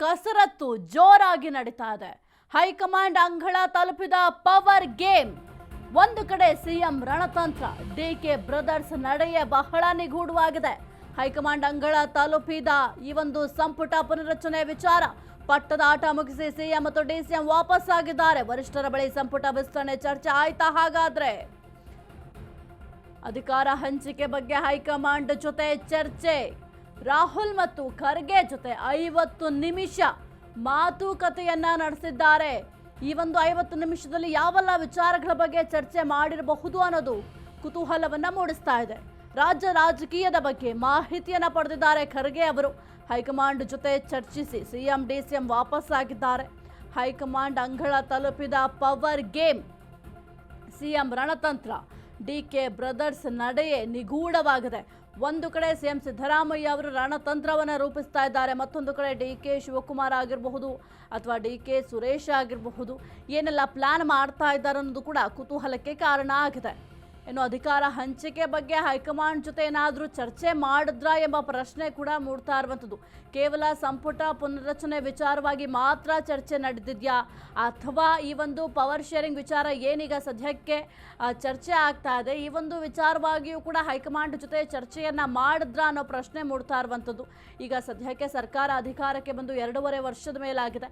ಕಸರತ್ತು ಜೋರಾಗಿ ನಡೀತಾ ಇದೆ. ಹೈಕಮಾಂಡ್ ಅಂಗಳ ತಲುಪಿದ ಪವರ್ ಗೇಮ್. ಒಂದು ಕಡೆ ಸಿಎಂ ರಣತಂತ್ರ, ಡಿ ಕೆ ಬ್ರದರ್ಸ್ ನಡೆಯ ಬಹಳ ನಿಗೂಢವಾಗಿದೆ. ಹೈಕಮಾಂಡ್ ಅಂಗಳ ತಲುಪಿದ ಈ ಒಂದು ಸಂಪುಟ ಪುನರಚನೆ ವಿಚಾರ, ಪಟ್ಟದ ಆಟ ಮುಗಿಸಿ ಸಿಎಂ ಮತ್ತು ಡಿಸಿಎಂ ವಾಪಸ್ ಆಗಿದ್ದಾರೆ ವರಿಷ್ಠರ ಬಳಿ ಸಂಪುಟ ವಿಸ್ತರಣೆ ಚರ್ಚೆ ಆಯ್ತಾ ಹಾಗಾದ್ರೆ? ಅಧಿಕಾರ ಹಂಚಿಕೆ ಬಗ್ಗೆ ಹೈಕಮಾಂಡ್ ಜೊತೆ ಚರ್ಚೆ. ರಾಹುಲ್ ಮತ್ತು ಖರ್ಗೆ ಜೊತೆ ಐವತ್ತು ನಿಮಿಷ ಮಾತುಕತೆಯನ್ನ ನಡೆಸಿದ್ದಾರೆ. ಈ ಒಂದು ಐವತ್ತು ನಿಮಿಷದಲ್ಲಿ ಯಾವೆಲ್ಲ ವಿಚಾರಗಳ ಬಗ್ಗೆ ಚರ್ಚೆ ಮಾಡಿರಬಹುದು ಅನ್ನೋದು ಕುತೂಹಲವನ್ನ ಮೂಡಿಸ್ತಾ ಇದೆ. ರಾಜ್ಯ ರಾಜಕೀಯದ ಬಗ್ಗೆ ಮಾಹಿತಿಯನ್ನ ಪಡೆದಿದ್ದಾರೆ ಖರ್ಗೆ ಅವರು. ಹೈಕಮಾಂಡ್ ಜೊತೆ ಚರ್ಚಿಸಿ ಸಿಎಂ, ಡಿಸಿಎಂ ವಾಪಸ್ ಆಗಿದ್ದಾರೆ ಹೈಕಮಾಂಡ್ ಅಂಗಳ ತಲುಪಿದ ಪವರ್ ಗೇಮ್. ಸಿಎಂ ರಣತಂತ್ರ, ಡಿ ಕೆ ಬ್ರದರ್ಸ್ ನಡೆಯೇ ನಿಗೂಢವಾಗಿದೆ. ಒಂದು ಕಡೆ ಸಿಎಂ ಸಿದ್ದರಾಮಯ್ಯ ಅವರು ರಣತಂತ್ರವನ್ನು ರೂಪಿಸ್ತಾ ಇದ್ದಾರೆ, ಮತ್ತೊಂದು ಕಡೆ ಡಿ ಕೆ ಶಿವಕುಮಾರ್ ಆಗಿರಬಹುದು ಅಥವಾ ಡಿ ಕೆ ಸುರೇಶ್ ಆಗಿರಬಹುದು. ಏನೆಲ್ಲ ಪ್ಲಾನ್ ಮಾಡ್ತಾ ಇದ್ದಾರೆ ಅನ್ನೋದು ಕೂಡ ಕುತೂಹಲಕ್ಕೆ ಕಾರಣ ಆಗಿದೆ. ಇನ್ನು ಅಧಿಕಾರ ಹಂಚಿಕೆ ಬಗ್ಗೆ ಹೈಕಮಾಂಡ್ ಜೊತೆ ಏನಾದರೂ ಚರ್ಚೆ ಮಾಡಿದ್ರಾ ಎಂಬ ಪ್ರಶ್ನೆ ಕೂಡ ಮೂಡ್ತಾ ಇರುವಂಥದ್ದು. ಕೇವಲ ಸಂಪುಟ ಪುನರ್ರಚನೆ ವಿಚಾರವಾಗಿ ಮಾತ್ರ ಚರ್ಚೆ ನಡೆದಿದೆಯಾ? ಅಥವಾ ಈ ಒಂದು ಪವರ್ ಶೇರಿಂಗ್ ವಿಚಾರ ಏನೀಗ ಸದ್ಯಕ್ಕೆ ಚರ್ಚೆ ಆಗ್ತಾ ಇದೆ? ಈ ಒಂದು ವಿಚಾರವಾಗಿಯೂ ಕೂಡ ಹೈಕಮಾಂಡ್ ಜೊತೆ ಚರ್ಚೆಯನ್ನ ಮಾಡಿದ್ರಾ ಅನ್ನೋ ಪ್ರಶ್ನೆ ಮೂಡ್ತಾ ಇರುವಂಥದ್ದು. ಈಗ ಸದ್ಯಕ್ಕೆ ಸರ್ಕಾರ ಅಧಿಕಾರಕ್ಕೆ ಬಂದು ಎರಡೂವರೆ ವರ್ಷದ ಮೇಲಾಗಿದೆ.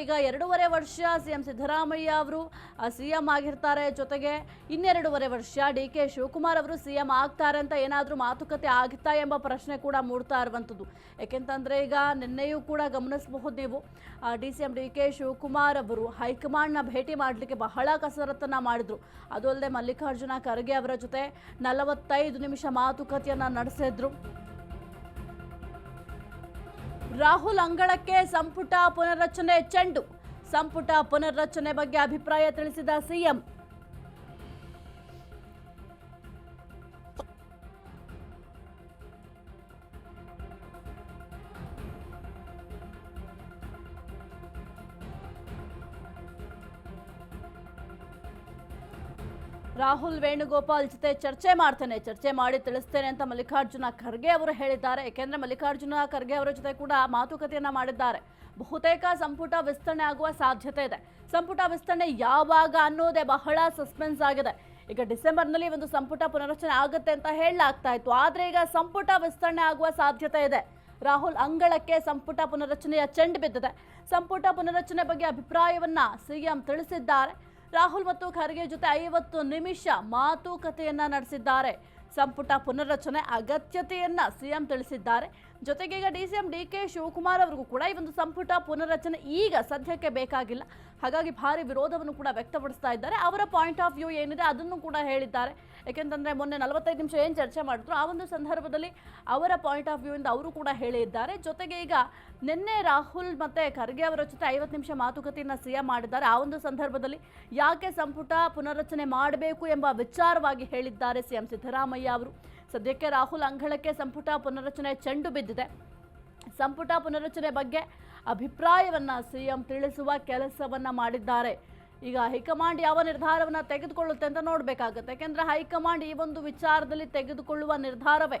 ಈಗ ಎರಡೂವರೆ ವರ್ಷ ಸಿ ಎಂ ಸಿದ್ದರಾಮಯ್ಯ ಅವರು ಸಿಎಂ ಆಗಿರ್ತಾರೆ ಜೊತೆಗೆ ಇನ್ನೆರಡೂವರೆ ವರ್ಷ ಡಿ ಕೆ ಶಿವಕುಮಾರ್ ಅವರು ಸಿಎಂ ಆಗ್ತಾರೆ ಅಂತ ಏನಾದರೂ ಮಾತುಕತೆ ಆಗುತ್ತಾ ಎಂಬ ಪ್ರಶ್ನೆ ಕೂಡ ಮೂಡ್ತಾ ಇರುವಂಥದ್ದು. ಯಾಕೆಂತಂದ್ರೆ ಈಗ ನಿನ್ನೆಯೂ ಕೂಡ ಗಮನಿಸಬಹುದು ನೀವು. D C M D K Shivakumar ಅವರು ಹೈಕಮಾಂಡ್ನ ಭೇಟಿ ಮಾಡಲಿಕ್ಕೆ ಬಹಳ ಕಸರತ್ತನ್ನು ಮಾಡಿದ್ರು. ಅದು ಅಲ್ಲದೆ ಮಲ್ಲಿಕಾರ್ಜುನ ಖರ್ಗೆ ಅವರ ಜೊತೆ ನಲವತ್ತೈದು ನಿಮಿಷ ಮಾತುಕತೆಯನ್ನ ನಡೆಸಿದ್ರು. ರಾಹುಲ್ ಅಂಗಳಕ್ಕೆ ಸಂಪುಟ ಪುನರ್ರಚನೆ ಚೆಂಡು. ಸಂಪುಟ ಪುನರ್ರಚನೆ ಬಗ್ಗೆ ಅಭಿಪ್ರಾಯ ತಿಳಿಸಿದ ಸಿಎಂ ರಾಹುಲ್ ವೇಣುಗೋಪಾಲ್ ಜೊತೆ ಚರ್ಚೆ ಮಾಡ್ತೇನೆ, ಚರ್ಚೆ ಮಾಡಿ ತಿಳಿಸ್ತೇನೆ ಅಂತ ಮಲ್ಲಿಕಾರ್ಜುನ ಖರ್ಗೆ ಅವರು ಹೇಳಿದ್ದಾರೆ. ಏಕೆಂದರೆ ಮಲ್ಲಿಕಾರ್ಜುನ ಖರ್ಗೆ ಅವರ ಜೊತೆ ಕೂಡ ಮಾತುಕತೆಯನ್ನ ಮಾಡಿದ್ದಾರೆ. ಬಹುತೇಕ ಸಂಪುಟ ವಿಸ್ತರಣೆ ಆಗುವ ಸಾಧ್ಯತೆ ಇದೆ. ಸಂಪುಟ ವಿಸ್ತರಣೆ ಯಾವಾಗ ಅನ್ನೋದೇ ಬಹಳ ಸಸ್ಪೆನ್ಸ್ ಆಗಿದೆ. ಈಗ ಡಿಸೆಂಬರ್ನಲ್ಲಿ ಒಂದು ಸಂಪುಟ ಪುನರಚನೆ ಆಗುತ್ತೆ ಅಂತ ಹೇಳಲಾಗ್ತಾ ಇತ್ತು. ಆದ್ರೆ ಈಗ ಸಂಪುಟ ವಿಸ್ತರಣೆ ಆಗುವ ಸಾಧ್ಯತೆ ಇದೆ. ರಾಹುಲ್ ಅಂಗಳಕ್ಕೆ ಸಂಪುಟ ಪುನರಚನೆಯ ಚೆಂಡು ಬಿದ್ದಿದೆ. ಸಂಪುಟ ಪುನರಚನೆ ಬಗ್ಗೆ ಅಭಿಪ್ರಾಯವನ್ನ ಸಿಎಂ ತಿಳಿಸಿದ್ದಾರೆ. ರಾಹುಲ್ ಮತ್ತು ಖರ್ಗೆ ಜೊತೆ ಐವತ್ತು ನಿಮಿಷ ಮಾತುಕತೆಯನ್ನ ನಡೆಸಿದ್ದಾರೆ. ಸಂಪುಟ ಪುನರ್ರಚನೆ ಅಗತ್ಯತೆಯನ್ನ ಸಿಎಂ ತಿಳಿಸಿದ್ದಾರೆ. ಜೊತೆಗೆ ಈಗ D C M D K Shivakumar ಅವರಿಗೂ ಕೂಡ ಈ ಒಂದು ಸಂಪುಟ ಪುನರ್ರಚನೆ ಈಗ ಸದ್ಯಕ್ಕೆ ಬೇಕಾಗಿಲ್ಲ. ಹಾಗಾಗಿ ಭಾರಿ ವಿರೋಧವನ್ನು ಕೂಡ ವ್ಯಕ್ತಪಡಿಸ್ತಾ ಇದ್ದಾರೆ. ಅವರ ಪಾಯಿಂಟ್ ಆಫ್ ವ್ಯೂ ಏನಿದೆ ಅದನ್ನು ಕೂಡ ಹೇಳಿದ್ದಾರೆ. ಯಾಕೆಂತಂದ್ರೆ ಮೊನ್ನೆ ನಲವತ್ತೈದು ನಿಮಿಷ ಏನು ಚರ್ಚೆ ಮಾಡಿದ್ರು, ಆ ಒಂದು ಸಂದರ್ಭದಲ್ಲಿ ಅವರ ಪಾಯಿಂಟ್ ಆಫ್ ವ್ಯೂ ಇಂದ ಅವರು ಕೂಡ ಹೇಳಿದ್ದಾರೆ. ಜೊತೆಗೆ ಈಗ ನಿನ್ನೆ ರಾಹುಲ್ ಮತ್ತೆ ಖರ್ಗೆ ಅವರ ಜೊತೆ ಐವತ್ತು ನಿಮಿಷ ಮಾತುಕತೆಯನ್ನ ಸಿಎಂ ಮಾಡಿದ್ದಾರೆ. ಆ ಒಂದು ಸಂದರ್ಭದಲ್ಲಿ ಯಾಕೆ ಸಂಪುಟ ಪುನರ್ರಚನೆ ಮಾಡಬೇಕು ಎಂಬ ವಿಚಾರವಾಗಿ ಹೇಳಿದ್ದಾರೆ ಸಿಎಂ ಸಿದ್ದರಾಮಯ್ಯ ಅವರು. ಸದ್ಯಕ್ಕೆ ರಾಹುಲ್ ಅಂಗಳಕ್ಕೆ ಸಂಪುಟ ಪುನರ್ರಚನೆ ಚೆಂಡು ಬಿದ್ದಿದೆ. ಸಂಪುಟ ಪುನರಚನೆ ಬಗ್ಗೆ ಅಭಿಪ್ರಾಯವನ್ನ ಸಿಎಂ ತಿಳಿಸುವ ಕೆಲಸವನ್ನ ಮಾಡಿದ್ದಾರೆ. ಈಗ ಹೈಕಮಾಂಡ್ ಯಾವ ನಿರ್ಧಾರವನ್ನ ತೆಗೆದುಕೊಳ್ಳುತ್ತೆ ಅಂತ ನೋಡಬೇಕಾಗುತ್ತೆ. ಯಾಕೆಂದ್ರೆ ಹೈಕಮಾಂಡ್ ಈ ಒಂದು ವಿಚಾರದಲ್ಲಿ ತೆಗೆದುಕೊಳ್ಳುವ ನಿರ್ಧಾರವೇ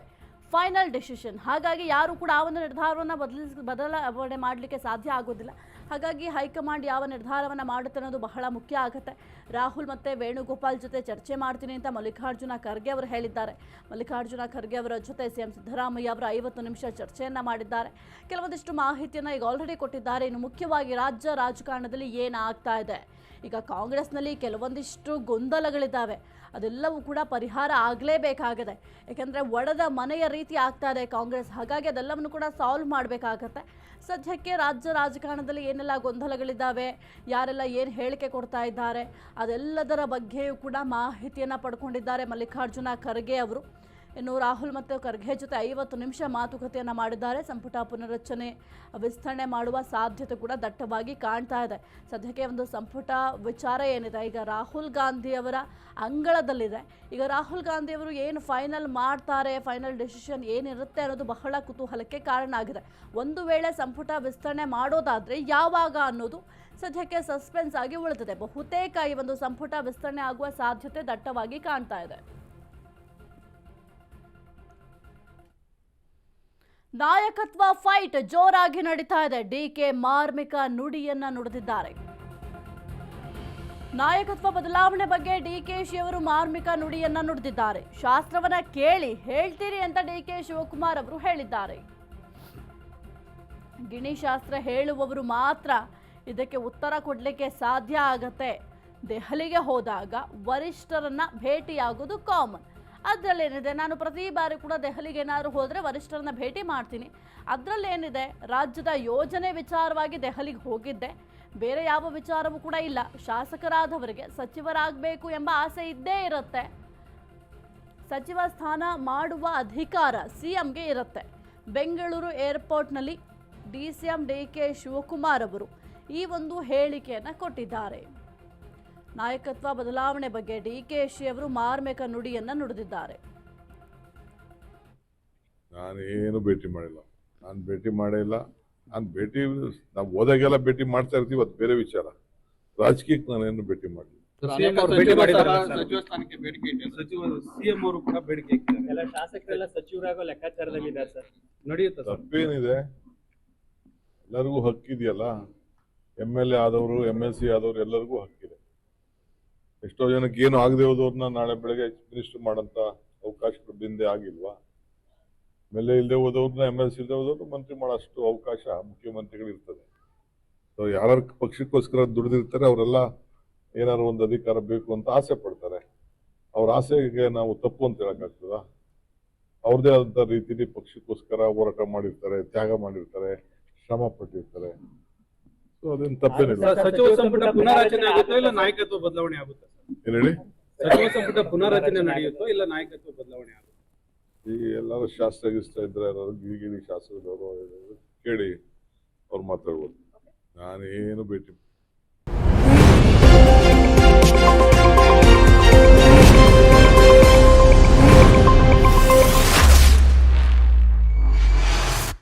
ಫೈನಲ್ ಡಿಸಿಷನ್. ಹಾಗಾಗಿ ಯಾರು ಕೂಡ ಆ ಒಂದು ನಿರ್ಧಾರವನ್ನು ಬದಲಿಸ್, ಬದಲಾವಣೆ ಮಾಡಲಿಕ್ಕೆ ಸಾಧ್ಯ ಆಗೋದಿಲ್ಲ. ಹಾಗಾಗಿ ಹೈಕಮಾಂಡ್ ಯಾವ ನಿರ್ಧಾರವನ್ನು ಮಾಡುತ್ತೆ ಅನ್ನೋದು ಬಹಳ ಮುಖ್ಯ ಆಗುತ್ತೆ. ರಾಹುಲ್ ಮತ್ತು ವೇಣುಗೋಪಾಲ್ ಜೊತೆ ಚರ್ಚೆ ಮಾಡ್ತೀನಿ ಅಂತ ಮಲ್ಲಿಕಾರ್ಜುನ ಖರ್ಗೆ ಅವರು ಹೇಳಿದ್ದಾರೆ. ಮಲ್ಲಿಕಾರ್ಜುನ ಖರ್ಗೆ ಅವರ ಜೊತೆ ಸಿಎಂ ಸಿದ್ದರಾಮಯ್ಯ ಅವರು ಐವತ್ತು ನಿಮಿಷ ಚರ್ಚೆಯನ್ನು ಮಾಡಿದ್ದಾರೆ. ಕೆಲವೊಂದಿಷ್ಟು ಮಾಹಿತಿಯನ್ನು ಈಗ ಆಲ್ರೆಡಿ ಕೊಟ್ಟಿದ್ದಾರೆ. ಇನ್ನು ಮುಖ್ಯವಾಗಿ ರಾಜ್ಯ ರಾಜಕಾರಣದಲ್ಲಿ ಏನಾಗ್ತಾ ಇದೆ? ಈಗ ಕಾಂಗ್ರೆಸ್ನಲ್ಲಿ ಕೆಲವೊಂದಿಷ್ಟು ಗೊಂದಲಗಳಿದ್ದಾವೆ. ಅದೆಲ್ಲವೂ ಕೂಡ ಪರಿಹಾರ ಆಗಲೇಬೇಕಾಗಿದೆ. ಯಾಕೆಂದರೆ ಒಡೆದ ಮನೆಯ ರೀತಿ ಆಗ್ತಾ ಇದೆ ಕಾಂಗ್ರೆಸ್. ಹಾಗಾಗಿ ಅದೆಲ್ಲವನ್ನು ಕೂಡ ಸಾಲ್ವ್ ಮಾಡಬೇಕಾಗತ್ತೆ. ಸದ್ಯಕ್ಕೆ ರಾಜ್ಯ ರಾಜಕಾರಣದಲ್ಲಿ ಏನೆಲ್ಲ ಗೊಂದಲಗಳಿದ್ದಾವೆ, ಯಾರೆಲ್ಲ ಏನು ಹೇಳಿಕೆ ಕೊಡ್ತಾ ಇದ್ದಾರೆ, ಅದೆಲ್ಲದರ ಬಗ್ಗೆಯೂ ಕೂಡ ಮಾಹಿತಿಯನ್ನು ಪಡ್ಕೊಂಡಿದ್ದಾರೆ ಮಲ್ಲಿಕಾರ್ಜುನ ಖರ್ಗೆ ಅವರು. ಇನ್ನು ರಾಹುಲ್ ಮತ್ತು ಖರ್ಗೆ ಜೊತೆ ಐವತ್ತು ನಿಮಿಷ ಮಾತುಕತೆಯನ್ನು ಮಾಡಿದ್ದಾರೆ. ಸಂಪುಟ ಪುನರಚನೆ ವಿಸ್ತರಣೆ ಮಾಡುವ ಸಾಧ್ಯತೆ ಕೂಡ ದಟ್ಟವಾಗಿ ಕಾಣ್ತಾ ಇದೆ. ಸದ್ಯಕ್ಕೆ ಒಂದು ಸಂಪುಟ ವಿಚಾರ ಏನಿದೆ? ಈಗ ರಾಹುಲ್ ಗಾಂಧಿ ಅವರ ಅಂಗಳದಲ್ಲಿದೆ. ಈಗ ರಾಹುಲ್ ಗಾಂಧಿಯವರು ಏನು ಫೈನಲ್ ಮಾಡ್ತಾರೆ ಫೈನಲ್ ಡಿಸಿಷನ್ ಏನಿರುತ್ತೆ ಅನ್ನೋದು ಬಹಳ ಕುತೂಹಲಕ್ಕೆ ಕಾರಣ ಆಗಿದೆ. ಒಂದು ವೇಳೆ ಸಂಪುಟ ವಿಸ್ತರಣೆ ಮಾಡೋದಾದರೆ ಯಾವಾಗ ಅನ್ನೋದು ಸದ್ಯಕ್ಕೆ ಸಸ್ಪೆನ್ಸ್ ಆಗಿ ಉಳಿದಿದೆ. ಬಹುತೇಕ ಈ ಒಂದು ಸಂಪುಟ ವಿಸ್ತರಣೆ ಆಗುವ ಸಾಧ್ಯತೆ ದಟ್ಟವಾಗಿ ಕಾಣ್ತಾ ಇದೆ. ನಾಯಕತ್ವ ಫೈಟ್ ಜೋರಾಗಿ ನಡೀತಾ ಇದೆ. ಡಿ ಕೆ ಮಾರ್ಮಿಕ ನುಡಿಯನ್ನ ನುಡಿದಿದ್ದಾರೆ. ನಾಯಕತ್ವ ಬದಲಾವಣೆ ಬಗ್ಗೆ ಡಿ ಕೆ ಅವರು ಮಾರ್ಮಿಕ ನುಡಿಯನ್ನ ನುಡಿದಿದ್ದಾರೆ. ಶಾಸ್ತ್ರವನ್ನ ಕೇಳಿ ಹೇಳ್ತೀರಿ ಅಂತ ಡಿ ಕೆ ಶಿವಕುಮಾರ್ ಅವರು ಹೇಳಿದ್ದಾರೆ. ಗಿಣಿ ಶಾಸ್ತ್ರ ಹೇಳುವವರು ಮಾತ್ರ ಇದಕ್ಕೆ ಉತ್ತರ ಕೊಡಲಿಕ್ಕೆ ಸಾಧ್ಯ ಆಗತ್ತೆ. ದೆಹಲಿಗೆ ಹೋದಾಗ ವರಿಷ್ಠರನ್ನ ಭೇಟಿಯಾಗೋದು ಕಾಮನ್ ಅದರಲ್ಲೇನಿದೆ? ನಾನು ಪ್ರತಿ ಬಾರಿ ಕೂಡ ದೆಹಲಿಗೆ ಏನಾದರೂ ಹೋದರೆ ವರಿಷ್ಠರನ್ನ ಭೇಟಿ ಮಾಡ್ತೀನಿ. ಅದರಲ್ಲೇನಿದೆ? ರಾಜ್ಯದ ಯೋಜನೆ ವಿಚಾರವಾಗಿ ದೆಹಲಿಗೆ ಹೋಗಿದ್ದೆ. ಬೇರೆ ಯಾವ ವಿಚಾರವೂ ಕೂಡ ಇಲ್ಲ. ಶಾಸಕರಾದವರಿಗೆ ಸಚಿವರಾಗಬೇಕು ಎಂಬ ಆಸೆ ಇದ್ದೇ ಇರುತ್ತೆ. ಸಚಿವ ಸ್ಥಾನ ಮಾಡುವ ಅಧಿಕಾರ ಸಿ ಎಂಗೆ ಇರುತ್ತೆ. Bengaluru ಏರ್ಪೋರ್ಟ್ನಲ್ಲಿ D C M D K Shivakumar ಅವರು ಈ ಒಂದು ಹೇಳಿಕೆಯನ್ನು ಕೊಟ್ಟಿದ್ದಾರೆ. ನಾಯಕತ್ವ ಬದಲಾವಣೆ ಬಗ್ಗೆ ಡಿಕೆಶಿ ಅವರು ಮಾರ್ಮಿಕ ನುಡಿಯನ್ನ ನುಡಿದಿದ್ದಾರೆ. ನಾನೇನು ಭೇಟಿ ಮಾಡಿಲ್ಲ. ನಾನು ಭೇಟಿ ಮಾಡೇ ಇಲ್ಲ ನಾನು ಭೇಟಿ ನಾವು ಹೋದಾಗೆಲ್ಲ ಭೇಟಿ ಮಾಡ್ತಾ ಇರ್ತೀವಿ ಅದು ಬೇರೆ ವಿಚಾರ. ರಾಜಕೀಯಕ್ಕೆ ನಾನೇನು ಭೇಟಿ ಮಾಡಿಲ್ಲ. ತಪ್ಪೇನಿದೆ. ಎಲ್ಲರಿಗೂ ಹಕ್ಕಿದೆಯಲ್ಲ. ಎಂ ಎಲ್ ಎ ಆದವರು ಎಂ ಎಲ್ ಸಿ ಆದವರು ಎಲ್ಲರಿಗೂ ಹಕ್ಕಿದೆ. ಎಷ್ಟೋ ಜನಕ್ಕೆ ಏನು ಆಗದೆ ಹೋದವ್ರನ್ನ ನಾಳೆ ಬೆಳಗ್ಗೆ ಮಿನಿಸ್ಟರ್ ಮಾಡೋಂಥ ಅವಕಾಶ ಹಿಂದೆ ಆಗಿಲ್ವಾ? ಎಂ ಎಲ್ ಇಲ್ಲದೆ ಹೋದವ್ರನ್ನ ಎಂ ಎಲ್ ಸಿ ಇಲ್ಲದೆ ಹೋದವ್ರು ಮಂತ್ರಿ ಮಾಡೋಷ್ಟು ಅವಕಾಶ ಮುಖ್ಯಮಂತ್ರಿಗಳು ಇರ್ತದೆ ಸೊ ಯಾರು ಪಕ್ಷಕ್ಕೋಸ್ಕರ ದುಡಿದಿರ್ತಾರೆ, ಅವರೆಲ್ಲ ಏನಾದ್ರು ಒಂದು ಅಧಿಕಾರ ಬೇಕು ಅಂತ ಆಸೆ ಪಡ್ತಾರೆ. ಅವ್ರ ಆಸೆಗೆ ನಾವು ತಪ್ಪು ಅಂತ ಹೇಳಕ್ಕಾಗ್ತದ? ಅವ್ರದೇ ಆದಂಥ ರೀತಿಲಿ ಪಕ್ಷಕ್ಕೋಸ್ಕರ ಹೋರಾಟ ಮಾಡಿರ್ತಾರೆ, ತ್ಯಾಗ ಮಾಡಿರ್ತಾರೆ, ಶ್ರಮ ಪಟ್ಟಿರ್ತಾರೆ. ಅದೇನು ತಪ್ಪೇನಿಲ್ಲ. ಸಚಿವ ಸಂಪುಟ ಪುನರಾಚನೆ ಆಗುತ್ತೋ ಇಲ್ಲ ನಾಯಕತ್ವ ಬದಲಾವಣೆ ಆಗುತ್ತೆ ಏನ್ ಹೇಳಿ? ಸಚಿವ ಸಂಪುಟ ಪುನರಾಚನೆ ನಡೆಯುತ್ತೋ ಇಲ್ಲ ನಾಯಕತ್ವ ಬದಲಾವಣೆ ಆಗುತ್ತೆ? ಈ ಎಲ್ಲರೂ ಶಾಸ್ತ್ರ ಗಿಸ್ತ್ರ ಇದ್ರೆ ಯಾರು ಗಿರಿಗಿರಿ ಶಾಸ್ತ್ರದವರು ಕೇಳಿ ಅವ್ರು ಮಾತಾಡ್ಬೋದು. ನಾನೇನು ಭೇಟಿ